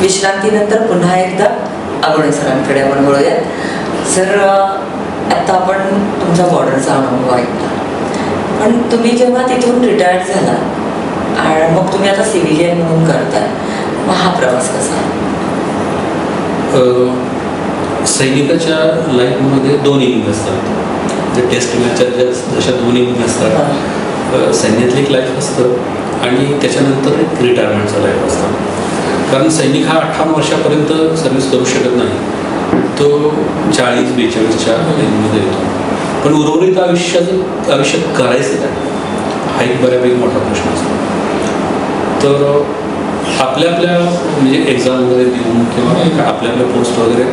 विश्रांतीनंतर पुन्हा एकदा अगोणे सरांकडे आपण वळूयात. सर आत्ता आपण तुमचा बॉर्डरचा अनुभव ऐकला पण तुम्ही जेव्हा तिथून रिटायर्ड झाला आणि मग तुम्ही आता सिव्हिलियन म्हणून करताय मग हा प्रवास कसा सैनिकाच्या लाईफमध्ये दोन इनिंग असतात. जे टेस्ट मॅचच्या ज्या जशा दोन इनिंग असतात. सैन्यातलं एक लाईफ असतं आणि त्याच्यानंतर एक रिटायरमेंटचं लाईफ असतं. कारण सैनिक हा अठ्ठावन्न वर्षापर्यंत सर्व्हिस करू शकत नाही. तो चाळीस बेचाळीसच्या रेंजमध्ये येतो. पण उर्वरित आयुष्याचं आयुष्यात करायचं काय? हा एक बऱ्यापैकी मोठा प्रश्न असतो. तर आपल्या आपल्या म्हणजे एक्झाम वगैरे देऊन किंवा आपल्या आपल्या पोस्ट वगैरे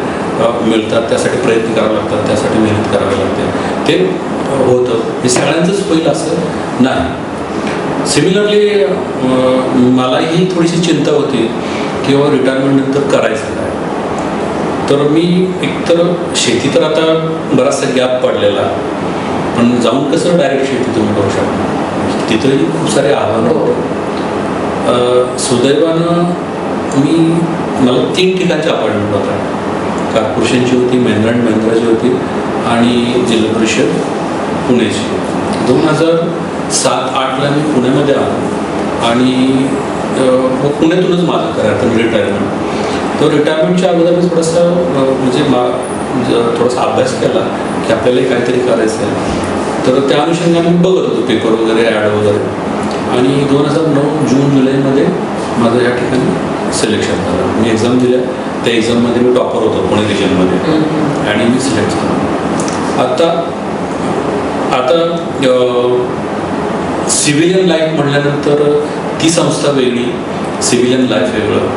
मिळतात. त्यासाठी प्रयत्न करावे लागतात. त्यासाठी मेहनत करावी लागते. ते होतं. हे सगळ्यांचंच होईल असं नाही. सिमिलरली मलाही थोडीशी चिंता होती. किंवा रिटायरमेंट नंतर करायचं काय तर मी एकतर शेती तर आता बराचसा गॅप पडलेला. पण जाऊन कसं डायरेक्ट शेती तुम्ही करू शकता? तिथंही खूप सारे आव्हानं होते. सुदैवानं मी मला तीन ठिकाणची अपॉइंटमेंट होता. कॉर्पोरेशनची होती महिंद्रा अँड महिंद्राची होती आणि जिल्हा परिषद पुण्याची दोन हजार सात आठला मी पुण्यामध्ये आलो आणि मग पुण्यातूनच माझं करायचं रिटायरमेंट तो रिटायरमेंटच्या अगोदर मी थोडासा म्हणजे मा म्हणजे थोडासा अभ्यास केला की आपल्याला काहीतरी करायचं आहे. तर त्या अनुषंगाने मी बघत होतो पेपर वगैरे ॲड वगैरे. आणि दोन हजार नऊ जून जुलैमध्ये माझं या ठिकाणी सिलेक्शन झालं. मी एक्झाम दिल्या. त्या एक्झाममध्ये मी टॉपर होतो पुणे रिजनमध्ये आणि मी सिलेक्ट झालो. आता आता सिव्हिलियन लाईफ म्हटल्यानंतर ती संस्था वेगळी सिव्हिलियन लाईफ वेगळं.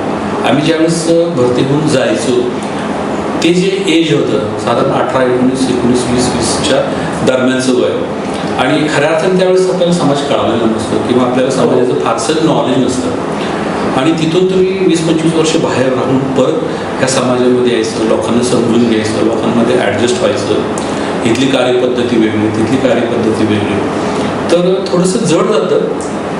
आम्ही ज्यावेळेस भरती होऊन जायचो ते जे एज होतं साधारण अठरा एकोणीस एकोणीस वीस वीसच्या दरम्यानचं वय. आणि खऱ्या अर्थाने त्यावेळेस आपल्याला समाज कळालेला नसतो किंवा आपल्याला समाजाचं फारसं नॉलेज नसतं. आणि तिथून तुम्ही वीस पंचवीस वर्ष बाहेर राहून परत ह्या समाजामध्ये यायचं लोकांना समजून घ्यायचं लोकांमध्ये ॲडजस्ट व्हायचं. इथली कार्यपद्धती वेगळी तिथली कार्यपद्धती वेगळी. तर थोडंसं जड जातं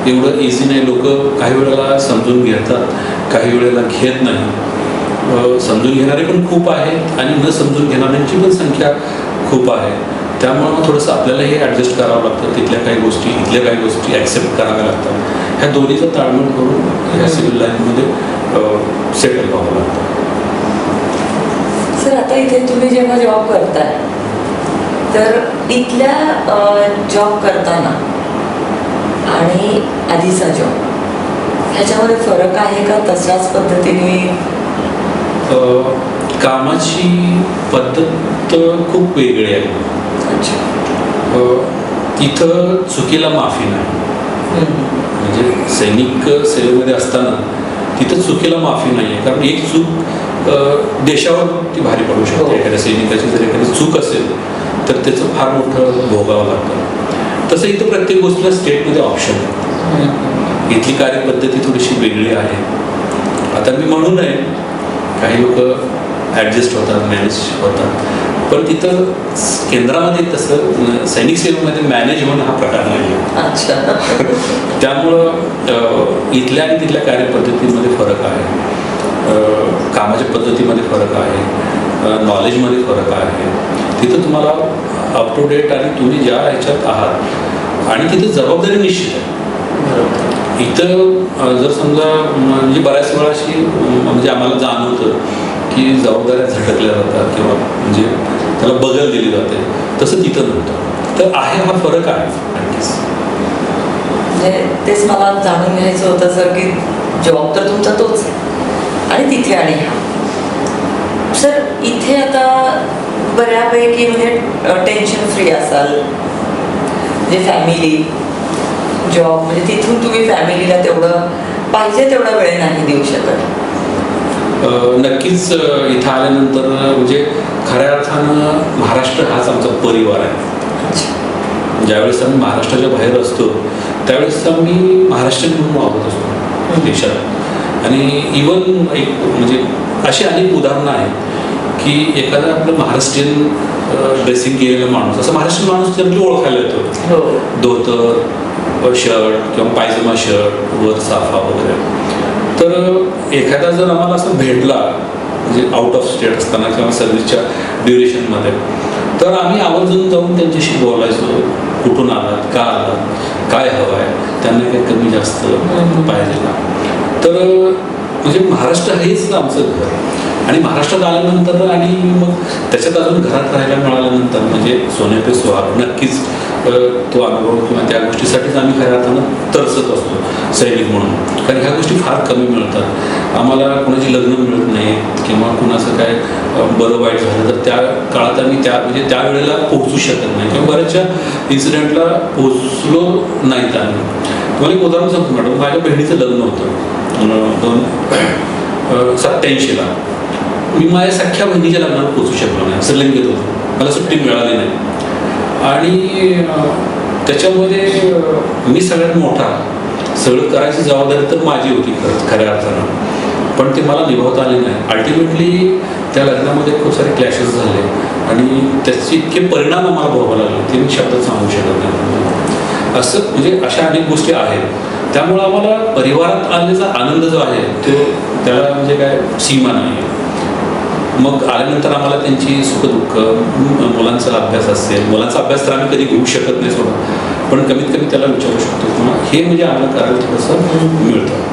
एवढं इझी नाही. लोक काही वेळेला समजून घेतात काही वेळेला घेत नाही. समजून घेणारे पण खूप आहेत आणि न समजून घेणाऱ्यांची पण संख्या खूप आहे. त्यामुळं थोडंसं आपल्यालाही ॲडजस्ट करावं लागतं. तिथल्या काही गोष्टी इथल्या काही गोष्टी ॲक्सेप्ट कराव्या लागतात. ह्या दोन्हीचं ताळमेळ करून ह्या सिव्हिल लाईफमध्ये सेटल व्हावं लागतं. सर आता इथे तुम्ही जेव्हा जॉब करताय तर इथल्या जॉब करताना आणि आधीचा जॉब ह्याच्यामध्ये फरक आहे का तशाच पद्धतीने? कामाची पद्धत खूप वेगळी आहे. अच्छा. इथं चुकीला माफी नाही. म्हणजे सैनिक सेवेमध्ये असताना तिथं चुकीला माफी नाही आहे कारण एक चूक देशावर ती भारी पडू हो. शकते एखाद्या सैनिकाची जर एखादी चूक असेल तर त्याचं फार मोठं भोगावं लागतं. तसं इथं प्रत्येक गोष्टीला स्टेटमध्ये ऑप्शन आहे. इथली कार्यपद्धती थोडीशी वेगळी आहे. आता मी म्हणू नये काही लोक ॲडजस्ट होतात मॅनेज होतात. पण तिथं केंद्रामध्ये तसं सैनिक सेवेमध्ये मॅनेज होणं हा प्रकार नाही आहे अच्छा. त्यामुळं इथल्या आणि तिथल्या कार्यपद्धतीमध्ये फरक आहे. कामाच्या पद्धतीमध्ये फरक आहे. नॉलेजमध्ये फरक आहे. तिथं तुम्हाला अप टू डेट आणि तुम्ही ज्या ह्याच्यात आहात. आणि तिथे जबाबदारी निश्चित आहे. इथं जर समजा म्हणजे बऱ्याच वेळा अशी म्हणजे आम्हाला जाणवतं की जबाबदाऱ्या झटकल्या जातात किंवा म्हणजे त्याला बगल दिली जाते. तसं तिथं नव्हतं. तर आहे हा फरक आहे म्हणजे तेच मला जाणून घ्यायचं होतं सर की जॉब तर तुमचा तोच आहे. आणि तिथे आणि हा. सर इथे आता बऱ्यापैकी म्हणजे टेन्शन फ्री असाल. म्हणजे फॅमिली जॉब म्हणजे तिथून तुम्ही फॅमिलीला तेवढं पाहिजे तेवढा वेळ नाही देऊ शकत. नक्कीच इथं आल्यानंतर म्हणजे खऱ्या अर्थानं महाराष्ट्र हाच आमचा परिवार आहे. ज्यावेळेस आम्ही महाराष्ट्राच्या बाहेर असतो त्यावेळेस आम्ही महाराष्ट्रीयन म्हणून वागत असतो. देशात. आणि इवन एक म्हणजे अशी अनेक उदाहरणं आहेत. की एखादा आपलं महाराष्ट्रीयन ड्रेसिंग केलेला माणूस असं महाराष्ट्रीयन माणूस जनरली ओळखायला येतो. हो. धोतर शर्ट किंवा पायजमा शर्ट वर साफा वगैरे. तर एखादा जर आम्हाला असं भेटला म्हणजे आउट ऑफ स्टेट असताना किंवा सर्व्हिसच्या ड्युरेशनमध्ये तर आम्ही आवर्जून जाऊन त्यांच्याशी बोलायचो कुठून आलात का आलात काय हवं आहे त्यांना काही कमी जास्त पाहिजे ना. तर म्हणजे महाराष्ट्र हेच आमचं घर. आणि महाराष्ट्रात आल्यानंतर आणि मग त्याच्यात अजून घरात राहायला मिळाल्यानंतर म्हणजे सोने पे सुहाग नक्कीच तो अनुभव किंवा त्या गोष्टीसाठीच आम्ही खऱ्या अर्थानं तरसत असतो सैनिक म्हणून. कारण ह्या गोष्टी फार कमी मिळतात. आम्हाला कोणाची लग्न मिळत नाहीत किंवा कुणाचं काय बरं वाईट झालं तर त्या काळात आम्ही त्या म्हणजे त्या वेळेला पोहोचू शकत नाही किंवा बऱ्याचशा इन्सिडेंटला पोहोचलो नाहीत आम्ही. तुम्हाला एक उदाहरण सांगतो मॅडम. माझ्या बहिणीचं लग्न होतं दोन सत्याऐंशीला मी माझ्या सख्या बहिणीच्या लग्नात पोचू शकलो नाही. श्रीलंकेत होतो. मला सुट्टी मिळाली नाही. आणि त्याच्यामध्ये मी सगळ्यात मोठा. सगळं करायची जबाबदारी तर माझी होती खरं खऱ्या अर्थानं. पण ते मला निभावता आले नाही. अल्टिमेटली त्या लग्नामध्ये खूप सारे क्लॅशेस झाले. आणि त्याचे इतके परिणाम आम्हाला भोगावे लागले. ते मी शब्दात सांगू शकत नाही. असं म्हणजे अशा अनेक गोष्टी आहेत. त्यामुळं आम्हाला परिवारात आलेला आनंद जो आहे तो त्याला म्हणजे काय सीमा नाही आहे मग आल्यानंतर आम्हाला त्यांची सुखदुःख दुःख मुलांचा अभ्यास असेल मुलांचा अभ्यास तर आम्ही कधी घेऊ शकत नाही सोडा पण कमीत कमी त्याला विचारू शकतो. किंवा हे म्हणजे आम्हाला करायला थोडंसं मिळतं.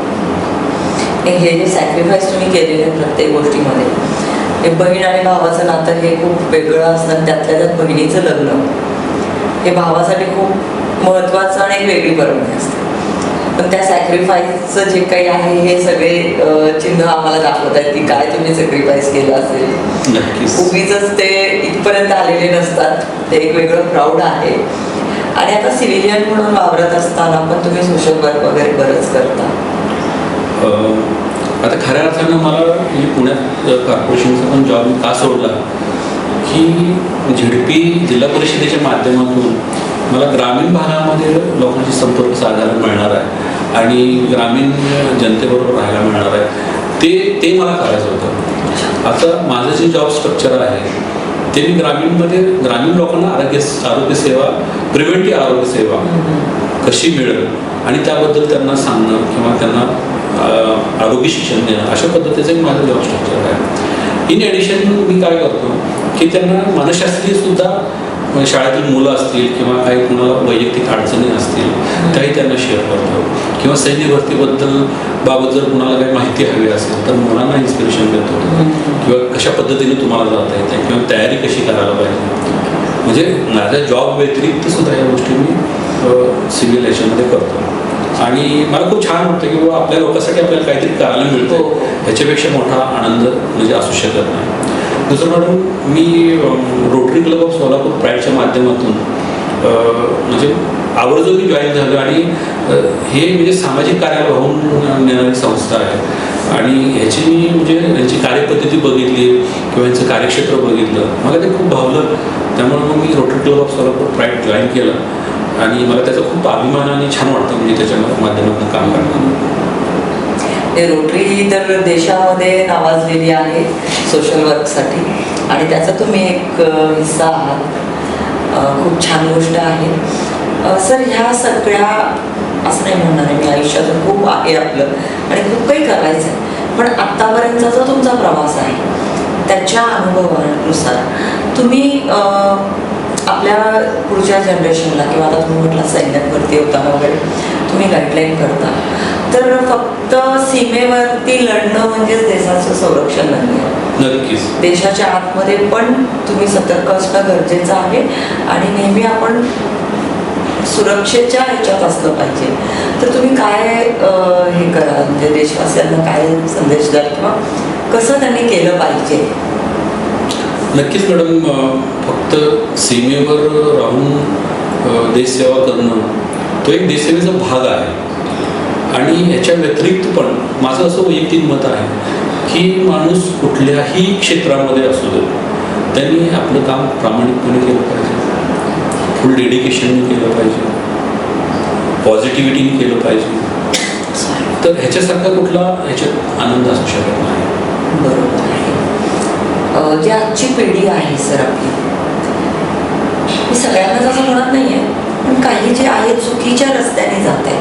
हे जे सॅक्रिफाईस तुम्ही केलेले आहे प्रत्येक गोष्टीमध्ये हे बहीण आणि भावाचं नातं हे खूप वेगळं असतं त्यातल्या त्यात बहिणीचं लग्न हे भावासाठी खूप महत्त्वाचं आणि एक वेगळी परवानगी असते. पण त्या सॅक्रिफाईसचं जे काही आहे हे सगळे चिन्ह आम्हाला दाखवत आहेत की काय तुम्ही सॅक्रिफाईस केलं असेल. उगीच ते इथपर्यंत आलेले नसतात. ते एक वेगळं प्राऊड आहे. आणि आता सिव्हिलियन म्हणून वावरत असताना पण तुम्ही सोशल वर्क वगैरे बरंच करता. आता खऱ्या अर्थानं मला म्हणजे पुण्यात कॉर्पोरेशनचा पण जॉब का सोडला? की झेडपी जिल्हा परिषदेच्या माध्यमातून मला ग्रामीण भागामध्ये लोकांशी संपर्क साधायला मिळणार आहे आणि ग्रामीण जनतेबरोबर राहायला मिळणार आहे. ते ते मला करायचं होतं. आता माझं जे जॉब स्ट्रक्चर आहे ते मी ग्रामीणमध्ये ग्रामीण लोकांना आरोग्य आरोग्य सेवा प्रिव्हेंटिव्ह आरोग्य सेवा कशी मिळेल आणि त्याबद्दल त्यांना सांगणं किंवा त्यांना आरोग्य शिक्षण देणं अशा पद्धतीचं एक माझं जॉब स्ट्रक्चर आहे. इन ॲडिशन मी काय करतो की त्यांना मनशास्त्रीय सुद्धा शाळेतील मुलं असतील किंवा काही कुणाला वैयक्तिक अडचणी असतील त्याही त्यांना शेअर करतो. किंवा सैन्य भरतीबद्दल बाबत जर कुणाला काही माहिती हवी असेल तर मुलांना इन्स्पिरेशन देतो किंवा कशा पद्धतीने तुम्हाला जाता येते किंवा तयारी कशी करायला पाहिजे. म्हणजे माझ्या जॉब व्यतिरिक्त सुद्धा या गोष्टी मी सिव्हिल याच्यामध्ये करतो. आणि मला खूप छान वाटतं की बाबा आपल्या लोकांसाठी आपल्याला काहीतरी करायला मिळतं. हो. ह्याच्यापेक्षा मोठा आनंद म्हणजे असू शकत नाही. दुसरं मॅडम मी रोटरी क्लब ऑफ सोलापूर प्राईडच्या माध्यमातून म्हणजे आवर्जून मी जॉईन झालो आणि हे म्हणजे सामाजिक कार्याला वाहून नेणारी संस्था आहे. आणि ह्याची मी म्हणजे यांची कार्यपद्धती बघितली किंवा यांचं कार्यक्षेत्र बघितलं. मला ते खूप भावलं. त्यामुळे मग मी Rotary club of Solapur pride join केलं. आणि मला त्याचा खूप अभिमान आणि छान वाटतं म्हणजे त्याच्या माध्यमातून काम करणं ते रोटरी ही तर देशामध्ये नावाजलेली आहे सोशल वर्कसाठी आणि त्याचा तुम्ही एक हिस्सा आहात. खूप छान गोष्ट आहे. सर ह्या सगळ्या असं नाही म्हणणार आहे मी आयुष्यातून खूप आहे आपलं आणि खूप काही करायचं आहे पण आत्तापर्यंतचा जो तुमचा प्रवास आहे त्याच्या अनुभवानुसार तुम्ही आपल्या पुढच्या जनरेशनला किंवा आता तुम्ही म्हटलं सैन्यात भरती होताना वगैरे तुम्ही गाईडलाईन करता. तर फक्त सीमेवरती लढणं म्हणजेच देशाचं संरक्षण नाही आहे नक्कीच. देशाच्या आतमध्ये पण तुम्ही सतर्क असणं गरजेचं आहे आणि नेहमी आपण सुरक्षेच्या ह्याच्यात असलं पाहिजे. तर तुम्ही काय हे करा म्हणजे देशवासियांना काय संदेश द्याल किंवा कसं त्यांनी केलं पाहिजे? नक्कीच मॅडम फक्त सीमेवर राहून देशसेवा करणं तो एक देशसेवेचा भाग आहे. आणि ह्याच्या व्यतिरिक्त पण माझं असं वैयक्तिक मत आहे की माणूस कुठल्याही क्षेत्रामध्ये असू दे त्यांनी आपलं काम प्रामाणिकपणे केलं पाहिजे. फुल डेडिकेशनने केलं पाहिजे. पॉझिटिव्हिटीने केलं पाहिजे. तर ह्याच्यासारखा कुठला ह्याच्यात आनंद असू शकत नाही. बरोबर. आहे जी आजची पिढी आहे सर आपली मी सगळ्यांनाच असं म्हणत नाहीये. पण काही जे आहे चुकीच्या रस्त्याने जात आहे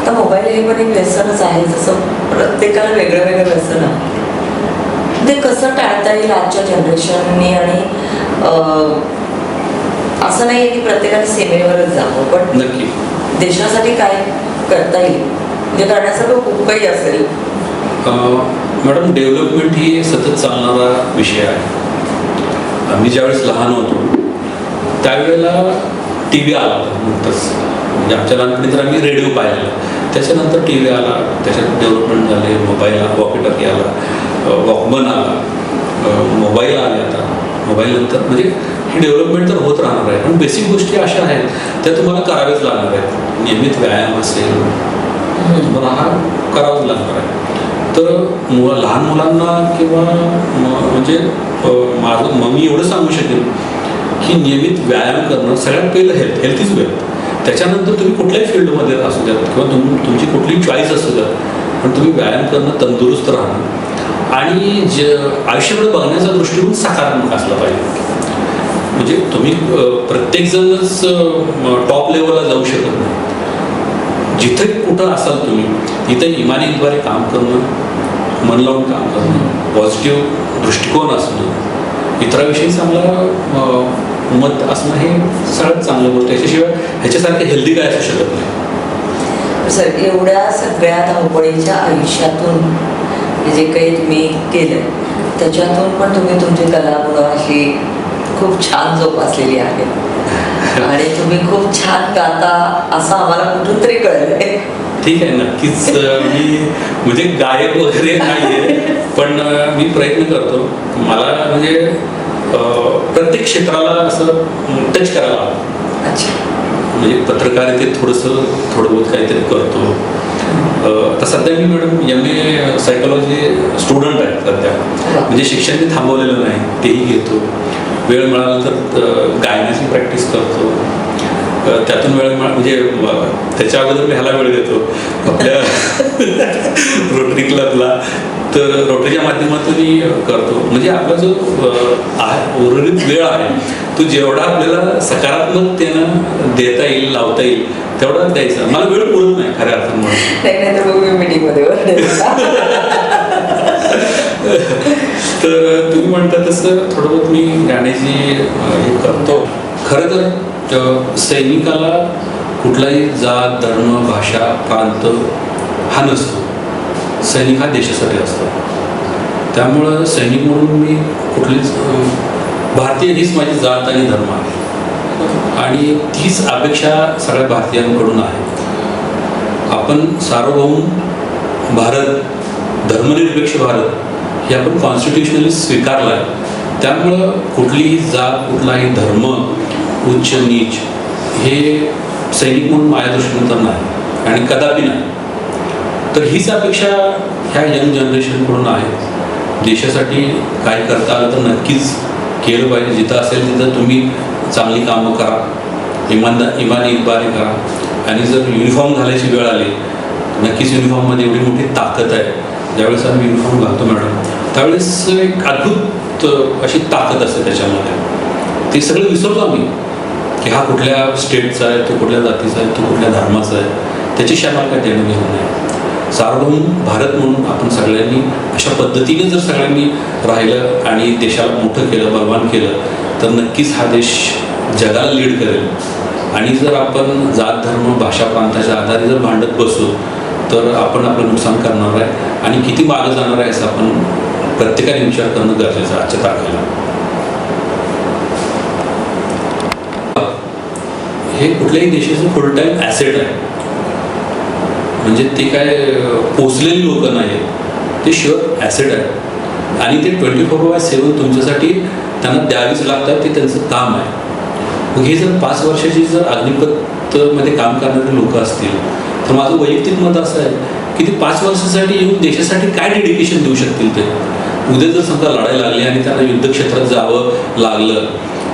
आता मोबाईल हे पण एक व्यसनच आहे जसं प्रत्येकाला वेगळं वेगळं व्यसन आहे. ते कसं टाळता येईल आजच्या जनरेशननी आणि असं नाही आहे की प्रत्येकाने सीमेवरच जावं पण नक्की. देशासाठी काय करता येईल? म्हणजे करण्यासारखं खूप काही असेल. मॅडम डेव्हलपमेंट ही सतत चालणारा विषय आहे. आम्ही ज्यावेळेस लहान होतो त्यावेळेला टी व्ही आला होता नुकतंच म्हणजे आमच्या लहानपणी तर आम्ही रेडिओ पाहिला. त्याच्यानंतर टी व्ही आला त्याच्यात डेव्हलपमेंट झाले मोबाईल आला वॉकीटॉकी आला वॉकमन आला. मोबाईल आले आता. मोबाईल नंतर म्हणजे ही डेव्हलपमेंट तर होत राहणार आहे. पण बेसिक गोष्टी अशा आहेत त्या तुम्हाला कराव्याच लागणार आहेत. नियमित व्यायाम असेल तुम्हाला हा करावाच लागणार आहे. तर मुला लहान मुलांना किंवा म्हणजे माझं मग मी एवढं सांगू शकेन की नियमित व्यायाम करणं सगळ्यात पहिलं हेल्थ हेल्थ इज वेल्थ त्याच्यानंतर तुम्ही कुठल्याही फील्डमध्ये असू द्यात किंवा तुम तुमची कुठलीही चॉईस असू द्यात पण तुम्ही व्यायाम करणं तंदुरुस्त राहणं आणि ज आयुष्याकडे बघण्याचा दृष्टिकोन सकारात्मक असला पाहिजे. म्हणजे तुम्ही प्रत्येकजणच टॉप लेवलला जाऊ शकत नाही. जिथे कुठं असाल तुम्ही तिथे इमानीद्वारे काम करणं मन लावून काम करणं पॉझिटिव्ह दृष्टिकोन असणं इतराविषयी चांगलं मत असणं हे सगळ्यात चांगलं गोष्ट याच्याशिवाय ह्याच्यासारखं हेल्दी काय असू शकत नाही. सर एवढ्या सगळ्या धावपळीच्या आयुष्यातून जे काही तुम्ही केलं त्याच्यातून पण तुम्ही तुमची कला गुण अशी खूप छान जोपासलेली आहे. आणि तुम्ही खूप छान गाता असं आम्हाला कुठून तरी कळलंय. ठीक आहे नक्कीच मी म्हणजे गायक वगैरे नाही आहे पण मी प्रयत्न करतो. मला म्हणजे प्रत्येक क्षेत्राला असं टच करायला म्हणजे पत्रकारितेत थोडंसं थोडं बहुत काहीतरी करतो. आता सध्या मी madam M A psychology student आहे सध्या. म्हणजे शिक्षण मी थांबवलेलं नाही तेही घेतो. वेळ मिळाला तर गायनाची प्रॅक्टिस करतो. त्यातून वेळ म्हणजे त्याच्या अगोदर मी ह्याला वेळ देतो. आपल्या रोटरी क्लबला तर रोटरीच्या माध्यमातून मी करतो. म्हणजे आपला जो उर्वरित वेळ आहे तो जेवढा आपल्याला सकारात्मकतेनं देता येईल लावता येईल तेवढा द्यायचा. मला वेळ पुरत नाही खऱ्या अर्थानं म्हणून. तर तर तुम्ही म्हणता तसं थोडं बहुत मी गाण्याची हे करतो. खरं तर सैनिकाला कुठलाही जात धर्म भाषा प्रांत हा नसतो. सैनिक हा देशासाठी असतो. त्यामुळं सैनिक म्हणून मी कुठलीच भारतीय हीच माझी जात आणि धर्म आहे. आणि तीच अपेक्षा सगळ्या भारतीयांकडून आहे. आपण सार्वभौम भारत धर्मनिरपेक्ष भारत हे आपण कॉन्स्टिट्युशनली स्वीकारलं आहे त्यामुळं कुठलीही जात कुठलाही धर्म उच्च नीच हे सैनिक म्हणून माझ्या दृष्टीने तर नाही आणि कदापि नाही. तर हीच अपेक्षा ह्या यंग जनरेशनकडून आहे. देशासाठी काय करता आलं तर नक्कीच केलं पाहिजे. जिथं असेल तिथं तुम्ही चांगली कामं करा. इमानदार इमानी इकबारी करा. आणि जर युनिफॉर्म घालायची वेळ आली नक्कीच युनिफॉर्ममध्ये एवढी मोठी ताकद आहे. ज्यावेळेस आम्ही युनिफॉर्म घालतो मॅडम त्यावेळेस एक अद्भुत अशी ताकद असते त्याच्यामध्ये. ते सगळं विसरतो आम्ही की हा कुठल्या स्टेटचा आहे तो कुठल्या जातीचा आहे तो कुठल्या धर्माचा आहे त्याची आम्हाला काय देणं घेऊन नाही. सार्वभौम भारत म्हणून आपण सगळ्यांनी अशा पद्धतीने जर सगळ्यांनी राहिलं आणि देशाला मोठं केलं बलवान केलं तर नक्कीच हा देश जगाला लीड करेल. आणि जर आपण जात धर्म भाषा प्रांताच्या आधारे जर भांडत बसू तर आपण आपलं नुकसान करणार आहे आणि किती मागं जाणार आहे असं आपण प्रत्येकाने विचार करणं गरजेचं आजच्या तारखेला. हे कुठल्याही देशाचं फुल टाईम ॲसेट आहे. म्हणजे ते काय अं, पोचलेली लोक नाही ते शुअर ॲसेट आहे. आणि ते ट्वेंटी फोर बाय सेवन तुमच्यासाठी त्यांना द्यावीच लागतात ते त्यांचं काम आहे. मग हे जर पाच वर्षाची जर अग्निपथमध्ये काम करणारे लोक असतील तर माझं वैयक्तिक मत असं आहे की ते पाच वर्षासाठी येऊन देशासाठी काय डेडिकेशन देऊ शकतील ते? उद्या जर समजा लढाई लागली आणि त्यांना युद्धक्षेत्रात जावं लागलं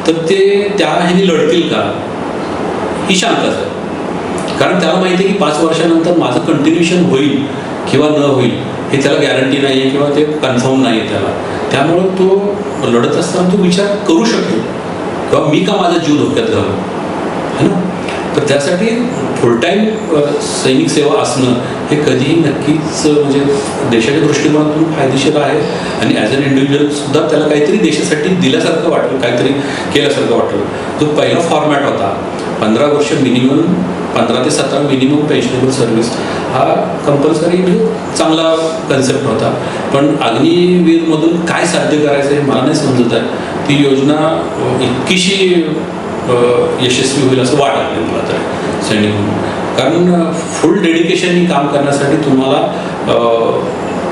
तर ते त्या ह्याने लढतील का? ही शंकाच आहे. कारण त्याला माहिती आहे की पाच वर्षानंतर माझं कंटिन्युएशन होईल किंवा न होईल हे त्याला गॅरंटी नाही आहे किंवा ते कन्फर्म नाही आहे त्याला. त्यामुळं तो लढत असताना तो विचार करू शकेल किंवा मी का माझा जीव धोक्यात घालू? है ना? तर त्यासाठी फुल टाईम सैनिक सेवा असणं हे कधीही नक्कीच म्हणजे देशाच्या दृष्टिकोनातून फायदेशीर आहे. आणि ॲज अन इंडिव्हिज्युअल सुद्धा त्याला काहीतरी देशासाठी दिल्यासारखं वाटलं काहीतरी केल्यासारखं वाटलं. जो पहिला फॉर्मॅट होता. पंधरा वर्ष मिनिमम पंधरा ते सतरा मिनिमम पेन्शनेबल सर्व्हिस हा कंपल्सरी म्हणजे चांगला कन्सेप्ट होता. पण अग्निवीरमधून काय साध्य करायचं हे मला नाही समजत आहे. ती योजना इतकीशी यशस्वी होईल असं वाटत नाही मला तर. सैनिक म्हणून. कारण फुल डेडिकेशननी काम करण्यासाठी तुम्हाला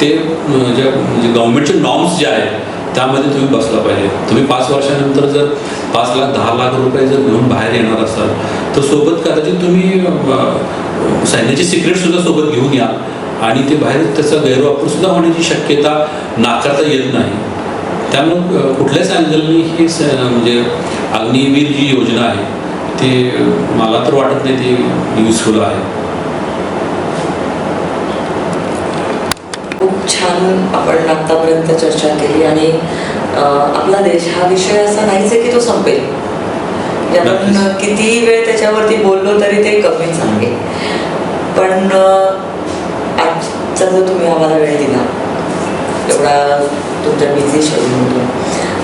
ते ज्या म्हणजे गव्हर्नमेंटचे नॉर्म्स जे आहेत त्यामध्ये तुम्ही बसला पाहिजे. तुम्ही पाच वर्षानंतर जर पाच लाख दहा लाख रुपये जर घेऊन बाहेर येणार असाल तर सोबत कदाचित तुम्ही सैन्याचे सैन्याची सोबत घेऊन या. आणि ते बाहेर त्याचा गैरवापरसुद्धा होण्याची शक्यता नाकारता येत नाही. त्यामुळं कुठल्याच अँगलनी ही स- म्हणजे अग्निवीर जी योजना आहे ती मला तर वाटत नाही ती युजफुल आहे. खूप छान आपण आतापर्यंत चर्चा केली आणि आपला देश हा विषय असा नाहीच आहे की तो संपेल. किती वेळ त्याच्यावरती बोललो तरी ते कमीच आहे. पण आजचा जो तुम्ही आम्हाला वेळ दिला एवढा तुमच्या बिझी शेड्यूलमधून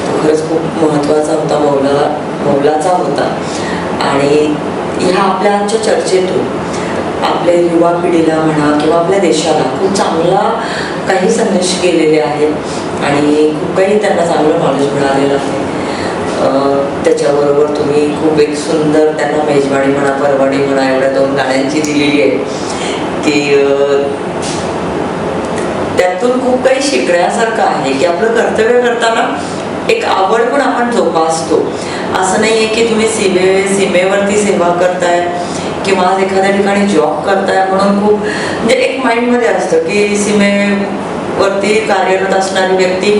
तो खरंच खूप महत्त्वाचा होता मौला मौलाचा होता. आणि ह्या आपल्या चर्चेतून आपल्या युवा पिढीला म्हणा किंवा आपल्या देशाला खूप चांगला काही संदेश गेलेले आहेत आणि खूप काही त्यांना चांगलं नॉलेज मिळालेलं आहे. त्याच्याबरोबर तुम्ही खूप एक सुंदर त्यांना मेजवानी म्हणा परवानी म्हणा एवढ्या दोन गाण्यांची दिलेली आहे की त्यातून खूप काही शिकण्यासारखं आहे की आपलं कर्तव्य करताना एक आवड पण आपण जोपासतो. असं नाही आहे की तुम्ही सीमे सीमेवरती सेवा करताय किंवा आज एखाद्या ठिकाणी जॉब करताय म्हणून खूप म्हणजे एक माइंडमध्ये असतं की सीमेवरती कार्यरत असणारी व्यक्ती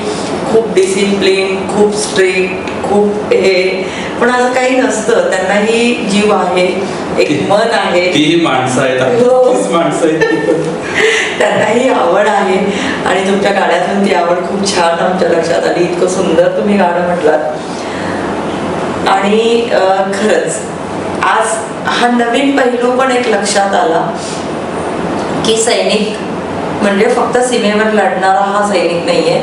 खूप डिसिप्लिन खूप स्ट्रिक्ट खूप हे पण असं काही नसतं. त्यांनाही जीव आहे एक मन आहे. तीही माणसं आहेत. हो. माणसं आहेत. त्यांनाही आवड आहे. आणि तुमच्या गाण्यातून ती आवड खूप छान आमच्या लक्षात आली. इतकं सुंदर तुम्ही गाणं म्हटलात. आणि खरंच आज हा नवीन पैलू पण एक लक्षात आला की सैनिक म्हणजे फक्त सीमेवर लढणारा हा सैनिक नाहीये.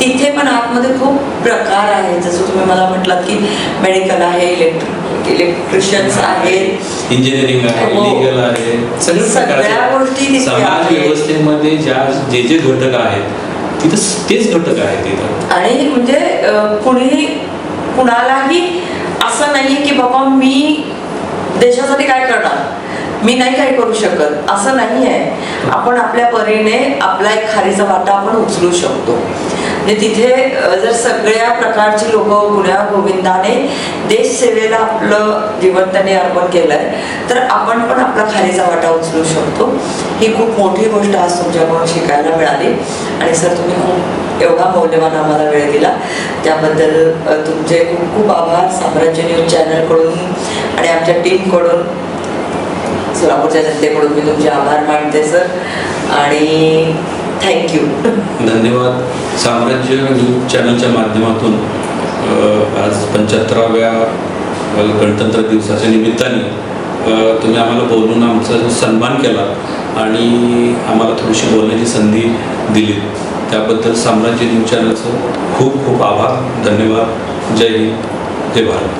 तिथे पण आतमध्ये खूप प्रकार आहेत. जसं तुम्ही मला म्हटलात की मेडिकल आहे इलेक्ट्रिक इलेक्ट्रिशियन्स आहेत. इंजिनिअरिंग आहे हो. लिगल आहे. सगळ्या सगळ्या प्रकारचे गोष्टी तिथे समाज आहेत. व्यवस्थेमध्ये ज्या जे जे घटक आहेत तिथं तेच घटक आहेत तिथं. आणि म्हणजे अं, कुणी कुणालाही असं नाहीये की बाबा मी देशासाठी काय करणार? मी नाही काय करू शकत. असं नाही आहे आपण आपल्या परीने आपला एक खारीचा वाटा आपण उचलू शकतो. म्हणजे तिथे जर सगळ्या प्रकारची लोक गुण्या गोविंदाने देश सेवेला आपलं जीवन त्यांनी अर्पण केलंय तर आपण पण आपला खालीचा वाटा उचलू शकतो. ही खूप मोठी गोष्ट आज तुमच्याकडून शिकायला मिळाली. आणि सर तुम्ही खूप एवढा मौल्यवान आम्हाला वेळ दिला. त्याबद्दल तुमचे खूप खूप आभार. साम्राज्य न्यूज चॅनलकडून आणि आमच्या टीमकडून सोलापूरच्या जनतेकडून मी तुमचे आभार मानते सर. आणि थँक्यू धन्यवाद. साम्राज्य न्यूज चॅनलच्या माध्यमातून आज पंच्याहत्तराव्या गणतंत्र दिवसाच्या निमित्ताने तुम्ही आम्हाला बोलून आमचा सन्मान केला आणि आम्हाला थोडीशी बोलण्याची संधी दिली. त्याबद्दल साम्राज्य न्यूज चॅनलचं खूप खूप आभार. धन्यवाद. जय हिंद. जय भारत.